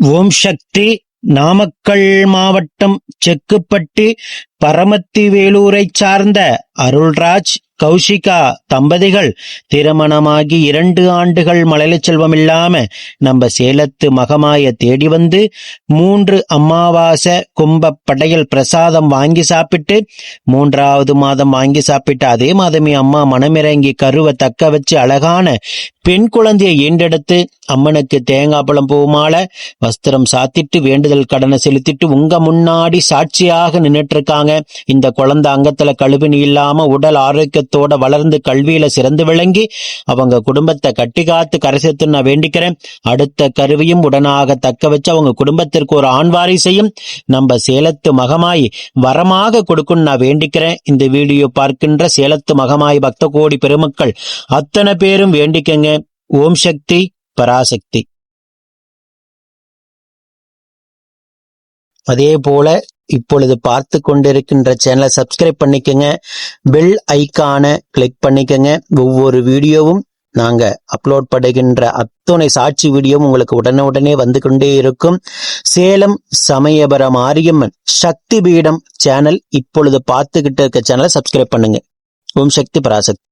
ஓம் சக்தி நாமக்கல் மாவட்டம் செக்குப்பட்டி பரமத்தி வேலூரைச் சார்ந்த அருள்ராஜ் கௌஷிகா தம்பதிகள் திருமணமாகி இரண்டு ஆண்டுகள் மழலை செல்வம் இல்லாம நம்ம சேலத்து மகமாய தேடி வந்து மூன்று அமாவாசை கும்ப படையல் பிரசாதம் வாங்கி சாப்பிட்டு மூன்றாவது மாதம் வாங்கி சாப்பிட்டு அதே மாதமே அம்மா மனமிறங்கி கருவை தக்க வச்சு அழகான பெண் குழந்தையை ஈண்டெடுத்து அம்மனுக்கு தேங்காய் பழம் பூமால வஸ்திரம் சாத்திட்டு வேண்டுதல் கடனை செலுத்திட்டு உங்க முன்னாடி சாட்சியாக நின்றுட்டு இருக்காங்க. இந்த குழந்தை அங்கத்துல கழுவினி இல்லாம உடல் ஆரோக்கியத்தோட வளர்ந்து கல்வியில சிறந்து விளங்கி அவங்க குடும்பத்தை கட்டி காத்து கரைசத்து நான் வேண்டிக்கிறேன். அடுத்த கருவியும் உடனாக தக்க வச்சு அவங்க குடும்பத்திற்கு ஒரு ஆண் வாரிசையும் நம்ம சேலத்து மகமாய் வரமாக கொடுக்கும் நான் வேண்டிக்கிறேன். இந்த வீடியோ பார்க்கின்ற சேலத்து மகமாய் பக்த கோடி பெருமக்கள் அத்தனை பேரும் வேண்டிக்கங்க. ஓம் சக்தி பராசக்தி. அதே போல இப்பொழுது பார்த்து கொண்டிருக்கின்ற சேனலை சப்ஸ்கிரைப் பண்ணிக்கோங்க. பெல் ஐக்கானை கிளிக் பண்ணிக்கோங்க. ஒவ்வொரு வீடியோவும் நாங்க அப்லோட் பண்ணுகின்ற அத்துணை சாட்சி வீடியோவும் உங்களுக்கு உடனே உடனே வந்து கொண்டே இருக்கும். சேலம் சமயபுரம் மாரியம்மன் சக்தி பீடம் சேனல் இப்பொழுது பார்த்துக்கிட்டு இருக்க சேனலை சப்ஸ்கிரைப் பண்ணுங்க. ஓம் சக்தி பராசக்தி.